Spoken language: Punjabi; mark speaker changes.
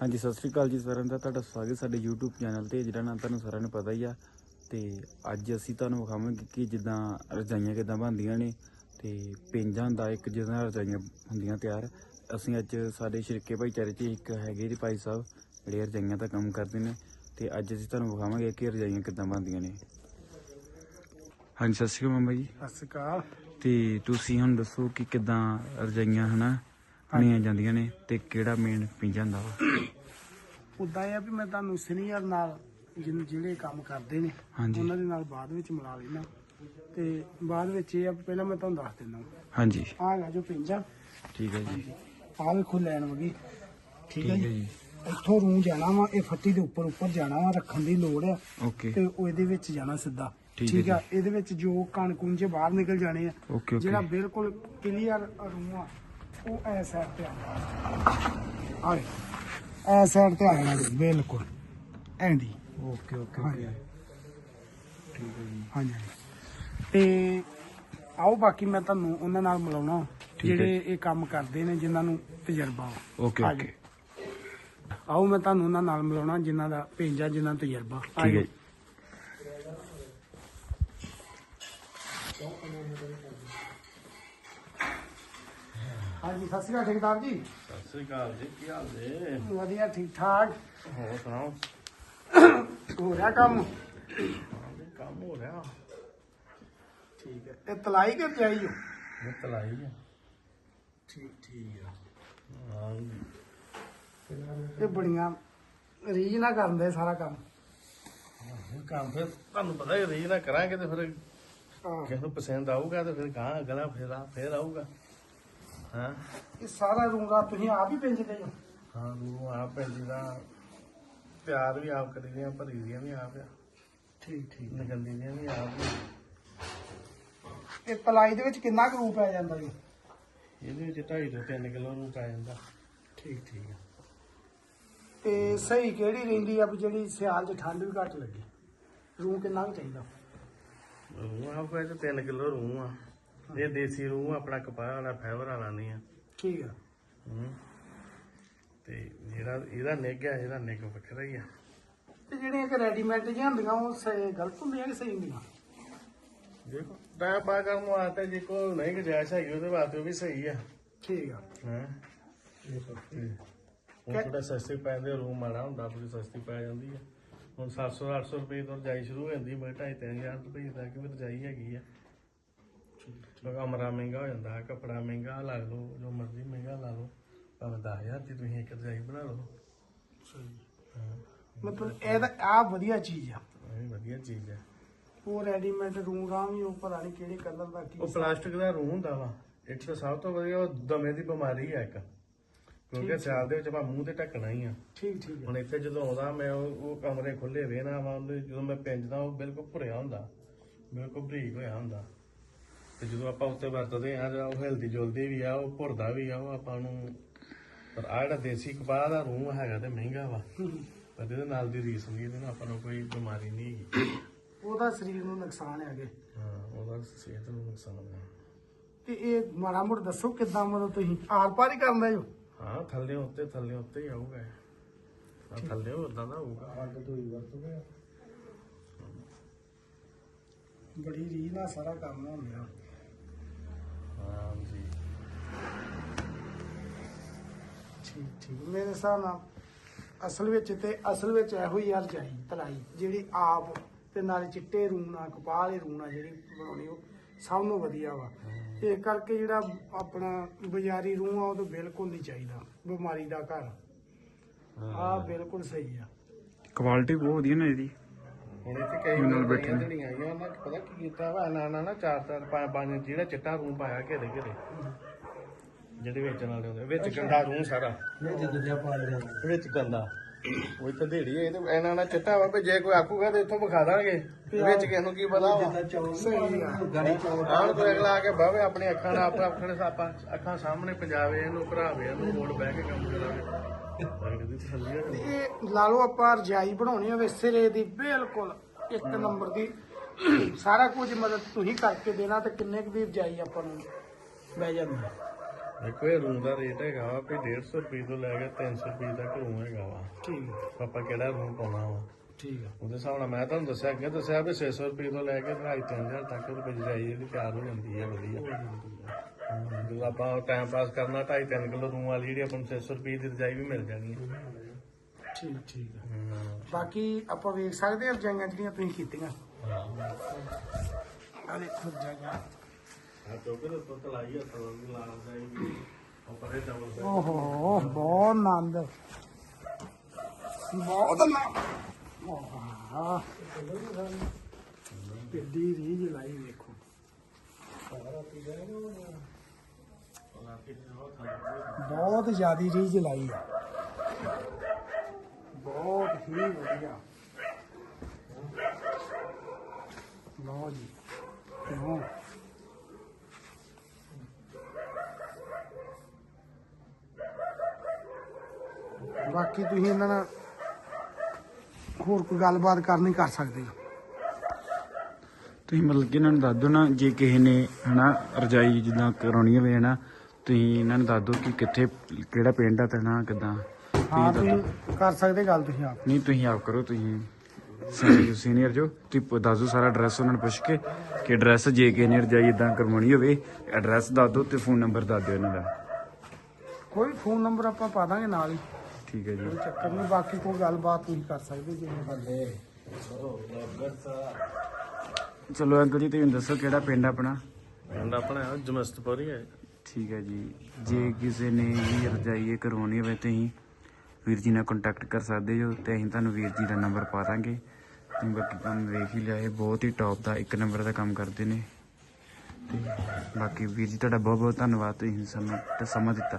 Speaker 1: ਹਾਂਜੀ ਸਤਿ ਸ੍ਰੀ ਅਕਾਲ ਜੀ ਸਾਰਿਆਂ ਦਾ। ਤੁਹਾਡਾ ਸਵਾਗਤ ਸਾਡੇ YouTube ਚੈਨਲ ਤੇ ਜਿਹੜਾ ਨਾ ਤੁਹਾਨੂੰ ਸਾਰਿਆਂ ਨੂੰ ਪਤਾ ਹੀ ਆ। ਤੇ ਅੱਜ ਅਸੀਂ ਤੁਹਾਨੂੰ ਵਿਖਾਵਾਂਗੇ ਕਿ ਜਿੱਦਾਂ ਰਜਾਈਆਂ ਕਿਦਾਂ ਬਣਦੀਆਂ ਨੇ ਤੇ ਪਿੰਜਾਂ ਦਾ ਇੱਕ ਜਿੱਦਾਂ ਰਜਾਈਆਂ ਹੁੰਦੀਆਂ ਤਿਆਰ। ਅਸੀਂ ਅੱਜ ਸਾਡੇ ਸ਼ਰੀਕੇ ਭਾਈਚਾਰੇ 'ਚ ਇੱਕ ਹੈਗੇ ਜੀ ਭਾਈ ਸਾਹਿਬ ਜਿਹੜੇ ਰਜਾਈਆਂ ਦਾ ਕੰਮ ਕਰਦੇ ਨੇ। ਤੇ ਅੱਜ ਅਸੀਂ ਤੁਹਾਨੂੰ ਵਿਖਾਵਾਂਗੇ ਕਿ ਰਜਾਈਆਂ ਕਿਦਾਂ ਬਣਦੀਆਂ ਨੇ। ਹਾਂਜੀ ਸਤਿ ਸ਼੍ਰੀ ਅਕਾਲ ਮਾਮਾ ਜੀ।
Speaker 2: ਸਤਿ ਸ਼੍ਰੀ ਅਕਾਲ।
Speaker 1: ਤੇ ਤੁਸੀਂ ਹੁਣ ਦੱਸੋ ਕਿ ਕਿਦਾਂ ਰਜਾਈਆਂ ਹਨਾ ਬਣੀਆਂ ਜਾਂਦੀਆਂ ਨੇ ਤੇ ਕਿਹੜਾ ਮੇਨ ਪਿੰਜਾ ਹੁੰਦਾ ਵਾ?
Speaker 2: ਉਦਾਂ ਇਹ ਆ ਵੀ ਮੈਂ ਤੁਹਾਨੂੰ ਸੀਨੀਅਰ ਨਾਲ ਜਿਨ- ਜਿਹੜੇ ਕੰਮ ਕਰਦੇ ਨੇ
Speaker 1: ਹਾਂਜੀ।
Speaker 2: ਉਹਨਾਂ ਦੇ ਨਾਲ ਬਾਅਦ ਵਿੱਚ ਮਿਲਾ ਲੈਣਾ ਤੇ ਬਾਅਦ ਵਿੱਚ ਇਹ ਆ ਵੀ ਪਹਿਲਾਂ ਮੈਂ ਤੁਹਾਨੂੰ ਦੱਸ ਦਿੰਦਾ।
Speaker 1: ਹਾਂਜੀ।
Speaker 2: ਆਹ ਹੈਗਾ ਜੋ ਪਿੰਜਾ।
Speaker 1: ਠੀਕ ਹੈ ਜੀ।
Speaker 2: ਆਹ ਵੇਖੋ ਲੈਣ ਵਗੀ। ਠੀਕ ਹੈ ਜੀ।
Speaker 1: ਜੀ।
Speaker 2: ਇੱਥੋਂ ਰੂੰ ਜਾਣਾ ਵਾ ਇਹ ਫੱਟੀ ਦੇ ਉੱਪਰ ਉੱਪਰ ਜਾਣਾ ਵਾ ਰੱਖਣ ਦੀ ਲੋੜ ਆ।
Speaker 1: ਓਕੇ।
Speaker 2: ਤੇ ਉਹ ਇਹਦੇ ਵਿੱਚ ਜਾਣਾ ਸਿੱਧਾ।
Speaker 1: ਠੀਕ ਹੈ
Speaker 2: ਠੀਕ ਆ? ਇਹਦੇ ਵਿੱਚ ਜੋ ਕਣ ਕੁੰਜੇ ਬਾਹਰ ਨਿਕਲ ਜਾਣੇ ਆ
Speaker 1: ਓਕੇ ਓਕੇ।
Speaker 2: ਜਿਹੜਾ ਬਿਲਕੁਲ ਕਲੀਅਰ ਰੂੰ ਆ ਉਹ ਐ ਸਾਈਡ ਤੇ ਆ। ਆਏ ਐ ਸਾਈਡ ਤੇ ਆ ਜਾਣਾ ਜੀ, ਬਿਲਕੁਲ। ਐਂਦੀ
Speaker 1: ਓਕੇ ਓਕੇ
Speaker 2: ਹਾਂਜੀ।
Speaker 1: ਠੀਕ ਹੈ ਜੀ।
Speaker 2: ਹਾਂਜੀ ਤੇ ਆਓ ਬਾਕੀ ਮੈਂ ਤੁਹਾਨੂੰ ਉਹਨਾਂ ਨਾਲ ਮਿਲਾਉਣਾ। ਜਿਹੜੇ ਇਹ ਕੰਮ ਕਰਦੇ ਨੇ ਜਿਨ੍ਹਾਂ ਨੂੰ ਤਜਰਬਾ।
Speaker 1: ਓਕੇ। ਓਕੇ।
Speaker 2: ਆਓ ਮੈਂ ਤੁਹਾਨੂੰ ਉਹਨਾਂ ਨਾਲ ਮਿਲਾਉਣਾ ਜਿਨ੍ਹਾਂ ਦਾ ਭੇਜਾ ਜਿਨ੍ਹਾਂ ਨੂੰ ਤਜਰਬਾ।
Speaker 1: ਠੀਕ ਹੈ ਜੀ।
Speaker 2: ਹਾਂਜੀ ਸਤਿ ਸ਼੍ਰੀ ਅਕਾਲ ਠੇਕੇਦਾਰ ਜੀ।
Speaker 3: ਸਤਿ ਸ੍ਰੀ ਅਕਾਲ ਜੀ ਕੀ ਹਾਲ ਜੀ?
Speaker 2: ਵਧੀਆ ਠੀਕ ਠਾਕ।
Speaker 3: ਹੋਰ ਸੁਣਾਓ?
Speaker 2: ਹੋ ਰਿਹਾ ਕੰਮ?
Speaker 3: ਕੰਮ ਹੋ ਰਿਹਾ।
Speaker 2: ਠੀਕ ਹੈ। ਇਹ ਤਲਾਈ ਕਿ ਪਿਆਈ ਹੋ
Speaker 3: ਇਹ ਤਲਾਈ ਆ।
Speaker 2: ਠੀਕ ਠੀਕ ਆ।
Speaker 3: ਹਾਂ ਜੀ।
Speaker 2: ਇਹ ਬੜੀਆਂ ਰੀਝ ਨਾ ਕਰਦੇ ਸਾਰਾ ਕੰਮ।
Speaker 3: ਇਹ ਕੰਮ ਫਿਰ ਤੁਹਾਨੂੰ ਪਤਾ ਹੀ ਰੀਜ ਨਾ ਕਰਾਂਗੇ ਤੇ ਫਿਰ
Speaker 2: ਆਹ,
Speaker 3: ਕਿਸੇ ਨੂੰ ਪਸੰਦ ਆਊਗਾ ਤੇ ਫਿਰ ਗਾਂ ਅਗਲਾ ਫਿਰ ਆ ਫਿਰ ਆਊਗਾ। ਹਾਂ?
Speaker 2: ਇਹ ਸਾਰਾ ਰੂੰਗਾ ਤੁਸੀਂ ਆਪ ਹੀ ਪਿੰਜਦੇ ਹੋ?
Speaker 3: ਹਾਂ ਨੂੰ ਆਪ ਪੈਂਦੀ ਦਾ। ਪਿਆਰ ਵੀ ਆਪ ਕਰੀ ਦੀਆਂ ਭਰੀ ਦੀਆਂ ਵੀ ਆਪ ਆ।
Speaker 2: ਠੀਕ ਠੀਕ।
Speaker 3: ਨਗੰਦੀ ਦੀਆਂ ਵੀ ਆਪ ਹੀ।
Speaker 2: ਇਹ ਤਲਾਈ ਦੇ ਵਿੱਚ ਕਿੰਨਾ ਕੁ ਰੂਪ ਪੈ ਜਾਂਦਾ ਜੀ?
Speaker 3: ਇਹਦੇ ਵਿੱਚ 2.5 ਤੋਂ 3 ਕਿਲੋ ਨੂੰ ਪੈ ਜਾਂਦਾ।
Speaker 2: ਠੀਕ ਠੀਕ ਤੇ ਸਹੀ ਕਿਹੜੀ ਰਹਿੰਦੀ ਆ ਵੀ ਜਿਹੜੀ ਸਿਆਲ 'ਚ ਠੰਡ ਵੀ ਘੱਟ ਲੱਗੇ? ਰੂ ਕਿੰਨਾ ਕੁ ਚਾਹੀਦਾ?
Speaker 3: ਰੂਹ ਆਪ ਵਿੱਚ 3 ਕਿਲੋ ਰੂਹ ਆ। ਇਹ ਦੇਸੀ ਰੂਹ ਆਪਣਾ ਕਪਾਹ ਵਾਲਾ ਫਾਈਬਰ ਵਾਲਾ ਨਹੀਂ ਆ।
Speaker 2: ਠੀਕ ਆ।
Speaker 3: ਤੇ ਜਿਹੜਾ ਇਹਦਾ ਨਿੱਘ ਆ ਇਹਦਾ ਨਿੱਘ ਵੱਖਰਾ ਹੀ ਆ।
Speaker 2: ਤੇ ਜਿਹੜੀਆਂ ਕਿ ਰੈਡੀਮੇਡ ਜਿਹੀਆਂ ਹੁੰਦੀਆਂ ਉਹ ਸਹੀ ਗਲਤ ਹੁੰਦੀਆਂ ਕਿ ਸਹੀ ਹੁੰਦੀਆਂ?
Speaker 3: ਦੇਖੋ ਟਾਈਮ ਪਾ ਕਰਨ ਵਾਸਤੇ ਜੇ ਕੋ ਨਹੀਂ ਗੁਜਾਇਸ਼ ਹੈਗੀ ਉਹਦੇ ਵਾਸਤੇ ਉਹ ਵੀ ਸਹੀ ਆ।
Speaker 2: ਠੀਕ ਆ।
Speaker 3: ਹਾਂ? ਹੁਣ ਥੋੜਾ ਸਸਤੇ ਪੈਂਦੇ ਰੂਮ ਮਾੜਾ ਹੁੰਦਾ ਥੋੜੀ ਸਸਤੀ ਪੈ ਜਾਂਦੀ ਆ। ਹੁਣ 700 800 ਰੁਪਏ ਤੋਂ ਰਜਾਈ ਸ਼ੁਰੂ ਹੋ ਜਾਂਦੀ ਮੈਂ 2.5 3000 ਰੁਪਏ ਤੱਕ ਵੀ ਰਜਾਈ ਹੈਗੀ ਆ। ਕਮਰਾ ਮਹਿੰਗਾ ਹੋ ਜਾਂਦਾ ਕੱਪੜਾ ਮਹਿੰਗਾ ਲਾ ਲਓ ਜੋ ਮਰਜ਼ੀ ਮਹਿੰਗਾ ਲਾ ਲਓ ਭਾਵੇਂ 10000 ਦੀ ਤੁਸੀਂ ਇੱਕ ਰਜਾਈ ਬਣਾ ਲਓ। ਹਾਂ।
Speaker 2: ਮਤਲਬ ਇਹ ਤਾਂ ਆ ਵਧੀਆ ਚੀਜ਼ ਆ।
Speaker 3: ਇਹ ਵਧੀਆ ਚੀਜ਼ ਆ।
Speaker 2: ਉਹ ਰੈਡੀਮੇਡ ਰੂਮ ਰਾਮ ਉਹ ਪਤਾ ਨਹੀਂ ਕਿਹੜੇ ਕਲਰ ਦਾ ਕੀ
Speaker 3: ਉਹ ਪਲਾਸਟਿਕ ਦਾ ਰੂਹ ਹੁੰਦਾ ਵਾ ਇੱਕ ਤਾਂ ਸਭ ਤੋਂ ਵਧੀਆ ਉਹ ਦਮੇ ਦੀ ਬਿਮਾਰੀ ਆ ਇੱਕ। ਕਿਉਂਕਿ ਸਿਆਲ ਦੇ ਵਿੱਚ ਆਪਾਂ ਮੂੰਹ ਤੇ ਢੱਕਣਾ ਹੀ ਆ।
Speaker 2: ਠੀਕ ਠੀਕ।
Speaker 3: ਹੁਣ ਇੱਥੇ ਜਦੋਂ ਆਉਂਦਾ ਮੈਂ ਉਹ ਕਮਰੇ ਖੁੱਲੇ ਵੇ ਨਾ ਵਾ ਜਦੋਂ ਮੈਂ ਪਿੰਜਦਾ ਉਹ ਬਿਲਕੁਲ ਭੁਰਿਆ ਹੁੰਦਾ ਬਿਲਕੁਲ ਬਰੀਕ ਹੋਇਆ ਹੁੰਦਾ। ਤੇ ਜਦੋਂ ਆਪਾਂ ਉੱਤੇ ਵਰਤਦੇ ਆ ਜਿਹੜਾ ਉਹ ਹਿਲਦੀ ਜੁਲਦੀ ਵੀ ਆ ਉਹ ਭੁਰਦਾ ਵੀ ਆ ਉਹ ਆਪਾਂ ਨੂੰ ਪਰ ਆ ਜਿਹੜਾ ਦੇਸੀ ਕਪਾਹ ਦਾ ਰੂਹ ਹੈਗਾ ਤੇ ਮਹਿੰਗਾ ਵਾ। ਪਰ ਇਹਦੇ ਨਾਲ ਦੀ ਰੀਸ ਨਹੀਂ ਇਹਦੇ ਨਾਲ ਆਪਾਂ ਨੂੰ ਕੋਈ ਬਿਮਾਰੀ ਨਹੀਂ ਹੈਗੀ।
Speaker 2: ਉਹਦਾ ਸਰੀਰ ਨੂੰ ਨੁਕਸਾਨ ਹੈਗੇ।
Speaker 3: ਹਾਂ ਉਹਦਾ ਸਿਹਤ ਨੂੰ ਨੁਕਸਾਨ ਹੈ
Speaker 2: ਤੇ ਇਹ ਮਾੜਾ ਮੋੜ ਦੱਸੋ ਕਿੱਦਾਂ ਮਤਲਬ ਤੁਸੀਂ ਆਰ ਪਾਰ ਹੀ ਕਰਨਾ ਜੋ
Speaker 3: ਹਾਂ ਥੱਲੇ ਉੱਤੇ ਥੱਲੇ ਉੱਤੇ ਹੀ ਆਊਗਾ। ਹਾਂ ਥੱਲੇ ਉਦਾਂ ਦਾ ਹੋਊਗਾ।
Speaker 2: ਅੱਗ ਤੋਂ ਹੀ ਵਰਤੋਗੇ ਬੜੀ ਰੀਝ ਨਾਲ ਸਾਰਾ ਕੰਮ ਹੁੰਦਾ
Speaker 3: ਹਾਂ ਜੀ
Speaker 2: ਠੀਕ ਠੀਕ। ਮੇਰੇ ਹਿਸਾਬ ਨਾਲ ਅਸਲ ਵਿੱਚ ਤੇ ਅਸਲ ਵਿੱਚ ਇਹੋ ਹੀ ਯਾਰ ਚਾਹੀ ਤਲਾਈ ਜਿਹੜੀ ਆਪ ਤੇ ਨਾਲੇ ਚਿੱਟੇ ਰੂਣਾ ਕਪਾਹ ਵਾਲੀ ਰੂਣਾ ਜਿਹੜੀ ਬਣਾਉਣੀ ਉਹ ਸਭ ਨੂੰ ਵਧੀਆ ਵਾ। ਇਹ ਕਰਕੇ ਜਿਹੜਾ ਆਪਣਾ ਬਾਜ਼ਾਰੀ ਰੂਹ ਆ ਉਹ ਤਾਂ ਬਿਲਕੁਲ ਨਹੀਂ ਚਾਹੀਦਾ ਬਿਮਾਰੀ ਦਾ ਘਰ। ਆ ਬਿਲਕੁਲ ਸਹੀ ਆ।
Speaker 1: ਕੁਆਲਿਟੀ ਬਹੁਤ ਵਧੀਆ ਨੇ ਇਹਦੀ।
Speaker 3: ਹੁਣ ਇੱਥੇ ਕਈ
Speaker 1: ਨਾਲ ਬੈਠੇ
Speaker 3: ਬੈਠੀਆਂ ਜਿਹੜੀਆਂ ਆਈਆਂ ਉਹਨਾਂ 'ਚ ਪਤਾ ਕੀ ਕੀਤਾ ਵਾ ਨਾ ਨਾ ਨਾ ਚਾਰ ਚਾਰ ਪੰਜ ਪੰਜ ਜਿਹੜਾ ਚਿੱਟਾ ਰੂਮ ਪਾਇਆ ਘੇਰੇ ਘੇਰੇ। ਜਿਹੜੇ ਵੇਚਣ ਵਾਲੇ ਹੁੰਦੇ ਵਿੱਚ ਗੰਦਾ ਰੂਮ ਸਾਰਾ। ਵਿੱਚ ਗੰਦਾ। ਉਹ ਇੱਥੇ ਢੇੜੀ ਹੈ ਤੇ ਇਹਨਾਂ ਨਾਲ ਚਿੱਟਾ ਵਾ ਵੀ ਜੇ ਕੋਈ ਆਖੂਗਾ ਤੇ ਇੱਥੋਂ ਵਿਖਾ ਦਾਂਗੇ। ਵਿੱਚ ਕਿਸੇ ਨੂੰ ਕੀ ਪਤਾ ਵਾ? ਆਣ ਕੋਈ ਅਗਲਾ ਆ ਕੇ ਬਾਵੇ ਆਪਣੀ ਅੱਖਾਂ ਨਾਲ ਆਪਣਾ ਆਪਣੇ ਸਾਪਾ ਅੱਖਾਂ ਸਾਹਮਣੇ ਪੰਜਾਵੇ ਇਹਨੂੰ ਭਰਾਵੇ ਇਹਨੂੰ ਕੋਲ ਬਹਿ ਕੇ ਕੰਮ ਕਰਾਵੇ।
Speaker 2: ਇਹ ਲਾ ਲਓ ਆਪਾਂ ਰਜਾਈ ਬਣਾਉਣੀ ਹੋਵੇ ਸਿਰੇ ਦੀ ਬਿਲਕੁਲ ਇੱਕ ਨੰਬਰ ਦੀ। ਸਾਰਾ ਕੁਝ ਮਦਦ ਤੁਸੀਂ ਕਰਕੇ ਦੇਣਾ ਤੇ ਕਿੰਨੇ ਕੁ ਦੀ ਰਜਾਈ ਆਪਾਂ ਨੂੰ ਬਹਿ ਜਾਂਦੀ
Speaker 3: ਦੇਖੋ ਇਹ ਰੂਮ ਦਾ ਰੇਟ ਹੈਗਾ ਵਾ ਵੀ 150 ਰੁਪਏ ਤੋਂ ਲੈ ਕੇ 300 ਰੁਪਏ ਤੱਕ ਰੂਮ ਹੈਗਾ ਵਾ।
Speaker 2: ਠੀਕ ਹੈ
Speaker 3: ਆਪਾਂ ਕਿਹੜਾ ਰੂਮ ਪਾਉਣਾ ਵਾ?
Speaker 2: ਠੀਕ ਹੈ
Speaker 3: ਉਹਦੇ ਹਿਸਾਬ ਨਾਲ ਮੈਂ ਤੁਹਾਨੂੰ ਦੱਸਿਆ ਅੱਗੇ ਦੱਸਿਆ ਵੀ 600 ਰੁਪਏ ਤੋਂ ਲੈ ਕੇ 2500 ਤੱਕ ਰੁਪਏ ਜਾਈ ਇਹਦੀ ਤਿਆਰ ਹੋ ਜਾਂਦੀ ਹੈ ਵਧੀਆ। ਜਦੋਂ ਆਪਾਂ ਟਾਈਮ ਪਾਸ ਕਰਨਾ 2.5 ਕਿਲੋ ਰੂਮ ਵਾਲੀ ਜਿਹੜੀ ਆਪਾਂ ਨੂੰ 600 ਰੁਪਏ ਦੀ ਰਜਾਈ ਵੀ ਮਿਲ ਜਾਣੀ ਹੈ
Speaker 2: ਠੀਕ ਠੀਕ ਹੈ। ਬਾਕੀ ਆਪਾਂ ਵੇਖ ਸਕਦੇ ਹਾਂ ਰਜਾਈਆਂ ਜਿਹੜੀਆਂ ਤੁਸੀਂ ਕੀਤੀਆਂ।
Speaker 3: ਹਾਂ।
Speaker 2: ਆ ਦੇਖੋ ਰਜਾਈਆਂ। ਓਹੋ, ਬਹੁਤ ਨੰਦ ਬਹੁਤ ਆਨੰਦ। ਵਾਹ। ਕਿੱਡੀ ਰੀਝ ਲਾਈ ਵੇਖੋ। ਬਹੁਤ ਜ਼ਿਆਦੀ ਰੀਝ ਲਾਈ ਆ। ਬਹੁਤ ਹੀ ਵਧੀਆ। ਲਓ ਜੀ ਲਓ ਬਾਕੀ ਤੁਸੀਂ ਇਹਨਾਂ ਨਾਲ ਹੋਰ ਕੋਈ ਗੱਲਬਾਤ ਕਰਨੀ ਕਰ ਸਕਦੇ ਹੋ।
Speaker 1: ਤੁਸੀਂ ਮਤਲਬ ਕਿ ਇਹਨਾਂ ਨੂੰ ਦੱਸ ਦਿਓ ਨਾ ਜੇ ਕਿਸੇ ਨੇ ਹਨਾ ਰਜਾਈ ਜਿੱਦਾਂ ਕਰਾਉਣੀ ਹੋਵੇ ਹਨਾ ਤੁਸੀਂ ਇਹਨਾਂ ਨੂੰ ਦੱਸ ਦਿਓ ਕਿ ਕਿੱਥੇ ਕਿਹੜਾ ਪਿੰਡ ਆ ਤੇ ਕਿਦਾਂ?
Speaker 2: ਹਾਂ
Speaker 1: ਤੁਸੀਂ
Speaker 2: ਕਰ ਸਕਦੇ ਗੱਲ ਤੁਸੀਂ ਆਪ।
Speaker 1: ਨਹੀਂ ਤੁਸੀਂ ਆਪ ਕਰੋ ਤੁਸੀਂ ਸੀਨੀਅਰ ਸੀਨੀਅਰ ਜੋ ਤੁਸੀਂ ਦੱਸ ਦਿਓ ਸਾਰਾ ਐਡਰੈਸ ਉਹਨਾਂ ਨੂੰ ਪੁੱਛ ਕੇ ਕਿ ਐਡਰੈਸ ਜੇ ਕਿਸੇ ਨੇ ਰਜਾਈ ਇਦਾਂ ਕਰਵਾਉਣੀ ਹੋਵੇ ਐਡਰੈਸ ਦੱਸ ਦਿਓ ਤੇ ਫੋਨ ਨੰਬਰ ਦੱਸ ਦਿਓ ਇਹਨਾਂ ਦਾ।
Speaker 2: ਕੋਈ ਫੋਨ ਨੰਬਰ ਆਪਾਂ ਪਾ ਦਾਂਗੇ ਨਾਲ ਹੀ।
Speaker 1: ਠੀਕ ਹੈ ਜੀ।
Speaker 2: ਕੋਈ ਚੱਕਰ ਨਹੀਂ ਬਾਕੀ ਕੋਈ ਗੱਲਬਾਤ ਤੁਸੀਂ ਕਰ ਸਕਦੇ ਜਿਵੇਂ ਬੰਦੇ
Speaker 1: ਚਲੋ ਅੰਕਲ ਜੀ ਤੁਸੀਂ ਦੱਸੋ ਕਿਹੜਾ ਪਿੰਡ ਆਪਣਾ?
Speaker 3: ਪਿੰਡ ਆਪਣਾ ਜਮਸਤਪੁਰ ਹੈ
Speaker 1: ਠੀਕ ਹੈ ਜੀ। ਜੇ ਕਿਸੇ ਨੇ ਵੀ ਰਜਾਈ ਇਹ ਕਰਵਾਉਣੀ ਹੋਵੇ ਤੁਸੀਂ ਵੀਰ ਜੀ ਨਾਲ ਕੰਟੈਕਟ ਕਰ ਸਕਦੇ ਹੋ ਤੇ ਅਸੀਂ ਤੁਹਾਨੂੰ ਵੀਰ ਜੀ ਦਾ ਨੰਬਰ ਪਾ ਦਾਂਗੇ। ਤੁਸੀਂ ਬਾਕੀ ਕੰਮ ਵੇਖ ਹੀ ਲਿਆ ਇਹ ਬਹੁਤ ਹੀ ਟੌਪ ਦਾ ਇੱਕ ਨੰਬਰ ਦਾ ਕੰਮ ਕਰਦੇ ਨੇ। ਤੇ ਬਾਕੀ ਵੀਰ ਜੀ ਤੁਹਾਡਾ ਬਹੁਤ ਬਹੁਤ ਧੰਨਵਾਦ ਤੁਸੀਂ ਸਾਨੂੰ ਸਮਾਂ ਦਿੱਤਾ।